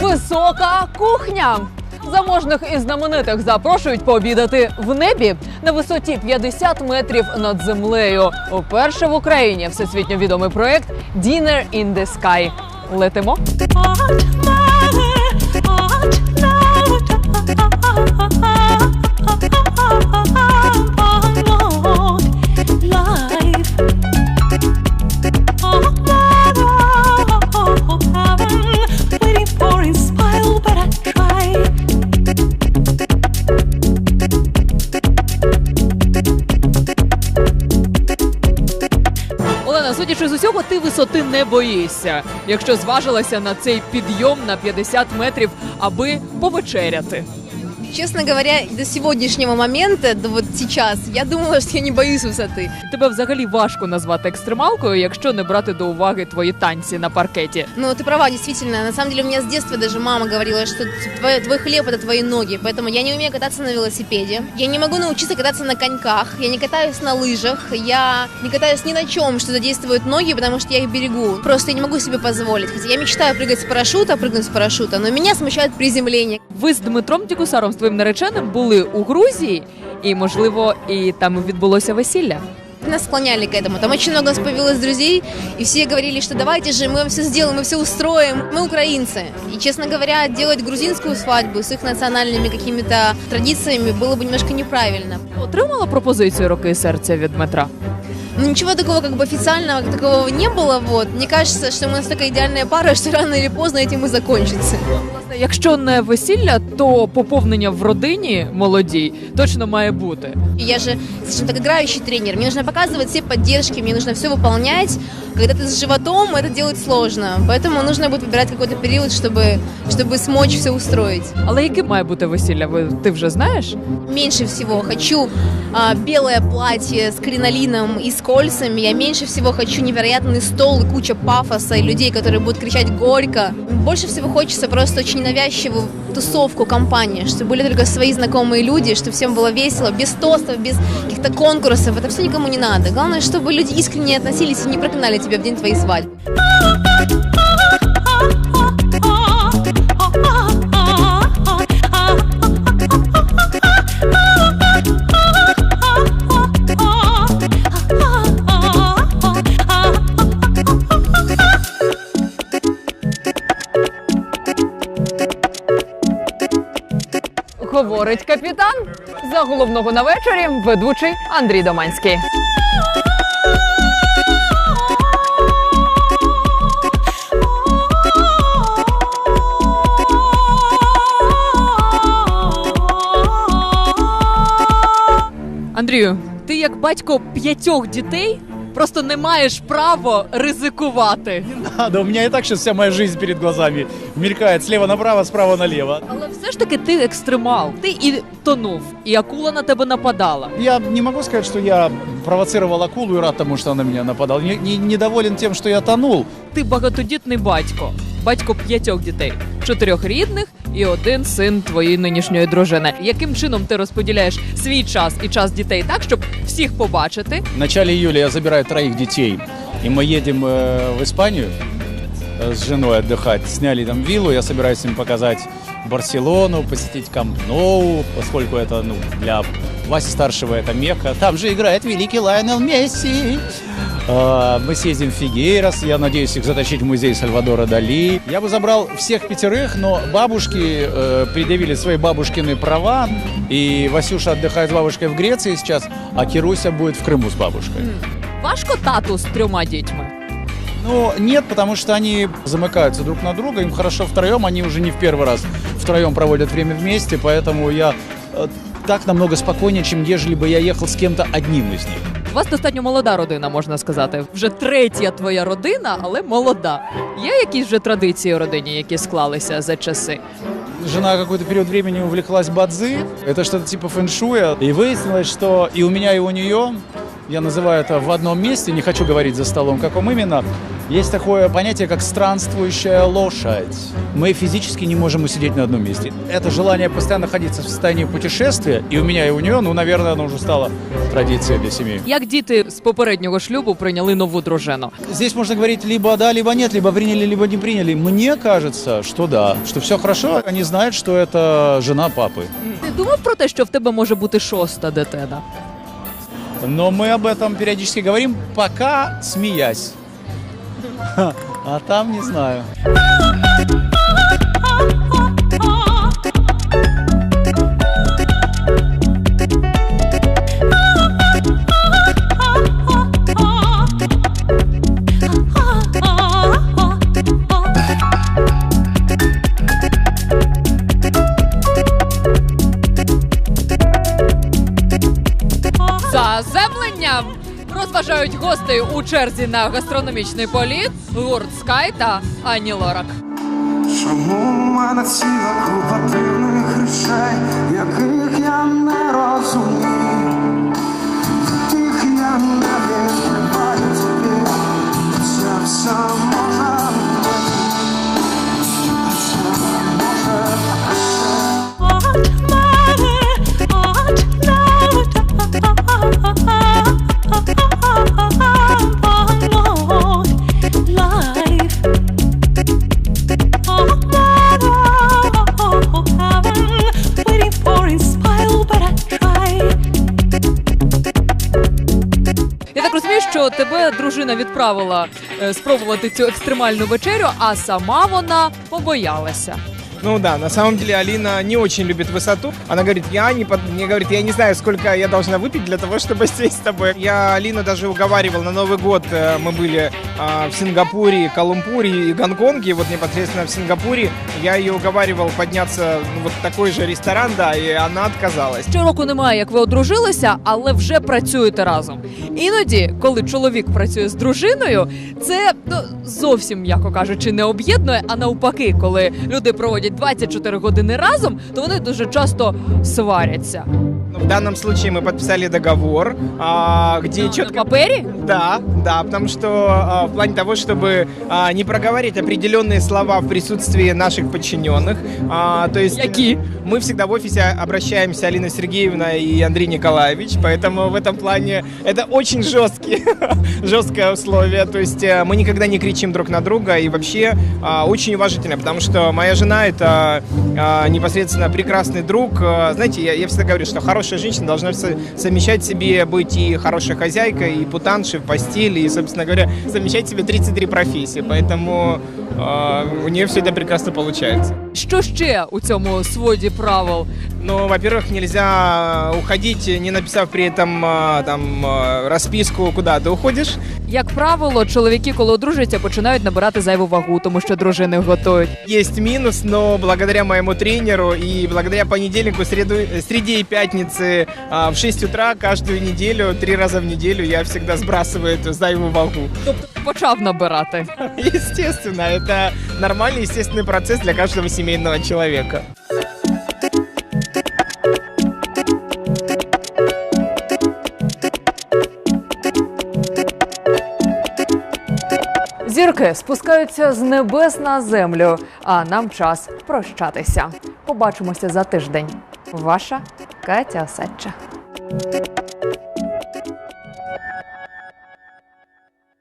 Висока кухня. Заможних і знаменитих запрошують пообідати в небі на висоті 50 метрів над землею. Уперше в Україні всесвітньо відомий проект Dinner in the Sky. Летимо. Боїшся, якщо зважилася на цей підйом на 50 метрів, аби повечеряти. Честно говоря, до сегодняшнего момента, до вот сейчас, я думала, что я не боюсь высоты. Тебе взагалі важко назвати екстремалкою, якщо не брати до уваги твої танці на паркеті. Но ты права, действительно. На самом деле, у меня с детства даже мама говорила, что твой, твой хлеб это твои ноги. Поэтому я не умею кататься на велосипеде. Я не могу научиться кататься на коньках. Я не катаюсь на лыжах. Я не катаюсь ни на чем, что задействует ноги, потому что я их берегу. Просто я не могу себе позволить. Хотя я мечтаю прыгать с парашюта, прыгнуть с парашюта, но меня смущает приземление. Ви з Дмитром Дікусаром, з твоїм нареченим, були у Грузії, і можливо, і там відбулося весілля. Нас склоняли к этому. Там очень много у нас появилось друзей, и все говорили, что давайте же, мы вам все сделаем, мы все устроим. Мы украинцы. И, честно говоря, делать грузинскую свадьбу с их национальными какими-то традициями было бы немножко неправильно. Отримала пропозицію руки і серця від Дмитра. Но ничего такого как бы официального как такового не было. Вот. Мне кажется, что мы настолько идеальная пара, что рано или поздно этим и закончится. Власне, якщо не весілля, то поповнення в родині молодій точно має бути. И я же, скажем так, играющий тренер. Мне нужно показывать все поддержки, мне нужно все выполнять. Когда ты с животом, это делать сложно. Поэтому нужно будет выбирать какой-то период, чтобы, чтобы смочь все устроить. Але яке має бути весілля? Ви ти вже знаєш? Меньше всего хочу а, белое платье с кринолином и с кольцами. Я меньше всего хочу невероятный стол и куча пафоса и людей, которые будут кричать горько. Больше всего хочется просто очень навязчивую тусовку, компании, чтобы были только свои знакомые люди, чтобы всем было весело, без тостов, без каких-то конкурсов. Это все никому не надо. Главное, чтобы люди искренне относились и не проклинали тебя в день твоей свадьбы. Говорить капітан. За головного на вечорі ведучий Андрій Доманський. Андрію, ти як батько п'ятьох дітей просто не маєш права ризикувати. Не надо, у мене і так що вся моя життя перед глазами мелькает слева направо, справа наліво. Але все ж таки ти екстремал. Ти і тонув, і акула на тебе нападала. Я не могу сказать, що я провоцировал акулу і рад тому, що вона на мене нападала. Не, не- недоволен тим, що я тонул Ти багатодітний батько, батько п'ятьох дітей, чотирьох рідних і один син твоєї нинішньої дружини. Яким чином ти розподіляєш свій час і час дітей так, щоб всіх побачити? В начале июля я забираю троих детей, и мы едем э, в Испанию э, с женой отдыхать. Сняли там виллу, я собираюсь им показать Барселону, посетить Камп Ноу, поскольку это ну, для Васи старшего это Мекка. Там же играет великий Лайонел Месси. А, Мы съездим в Фигейрос, я надеюсь их затащить в музей Сальвадора Дали. Я бы забрал всех пятерых, но бабушки э, предъявили свои бабушкины права, и Васюша отдыхает с бабушкой в Греции сейчас, а Кируся будет в Крыму с бабушкой. Важко тату з трьома дітьми. Ну, нет, потому что они замыкаются друг на друга, им хорошо втроем, они уже не в первый раз втроем проводят время вместе, поэтому я э, так намного спокойнее, чем ежели бы я ехал с кем-то одним из них. У вас достатньо молода родина, можна сказати. Вже третя твоя родина, але молода. Є якісь вже традиції у родині, які склалися за часи? Жена какой-то период времени увлеклась бадзи, это что-то типа фэншуя, и выяснилось, что и у меня, и у нее я называю это в одном месте, не хочу говорить за столом, каком именно, есть такое понятие, как странствующая лошадь. Мы физически не можем усидеть на одном месте. Это желание постоянно находиться в состоянии путешествия, и у меня, и у нее, ну, наверное, оно уже стало традицией для семьи. Як діти з попереднього шлюбу прийняли нову дружину? Здесь можно говорить либо да, либо нет, либо приняли, либо не приняли. Мне кажется, что да, что все хорошо. Они знают, что это жена папы. Ти думав про те, що в тебе може бути шоста дитина? Но мы об этом периодически говорим, пока смеясь. А там не знаю. Розважають гостей у черзі на гастрономічний політ гурт Скай та Ані Лорак. Чому в мене ціла купа речей, яких я не розумію, дружина відправила е, спробувати цю екстремальну вечерю, а сама вона побоялася. Ну да, на самом деле Алина не очень любит высоту. Она говорит, я не, под... мне говорит, я не знаю, сколько я должна выпить для того, чтобы сесть с тобой. Я Алину даже уговаривал на Новый год. э, Мы были а, в Сингапуре, Колумпуре и Гонконге. Вот непосредственно в Сингапуре я ее уговаривал подняться ну, вот в такой же ресторан, да, и она отказалась. Щороку немає, як ви одружилися, але вже працюєте разом. Іноді, коли чоловік працює з дружиною, це ну зовсім, м'яко кажучи, не об'єднує, а навпаки, коли люди проводять 24 години разом, то вони дуже часто сваряться. В данном случае мы подписали договор, а, где На четко папері Да, да, потому что а, в плане того, чтобы а, не проговорить определенные слова в присутствии наших подчиненных, а, то есть Какие? мы всегда в офисе обращаемся Алина Сергеевна и Андрей Николаевич, поэтому в этом плане это очень жесткие, жесткое условие, то есть э, мы никогда не кричим друг на друга и вообще а, очень уважительно, потому что моя жена это а, непосредственно прекрасный друг, А, знаете, я, я всегда говорю, что хорошая женщина должна со- совмещать в себе быть и хорошей хозяйкой, и путаншей в постели, и, собственно говоря, совмещать в себе 33 профессии, поэтому а, у нее все это прекрасно получается. що ще у цьому своді правил? Ну, во-первых, нельзя уходить, не написав при этом а, там а, расписку, куда ты уходишь. Як правило, чоловіки, коли одружуються, починають набирати зайву вагу, тому що дружини готують. Есть минус, но благодаря моему тренеру и благодаря понедельнику, среду, среде и пятнице а, в 6 утра каждую неделю, три раза в неделю я всегда сбрасываю эту зайвую вагу. Тобто почав набирати. Естественно, это нормальный, естественный процесс для каждого семейного человека. Зірки спускаються з небес на землю, а нам час прощатися. Побачимося за тиждень. Ваша Катя Осадча.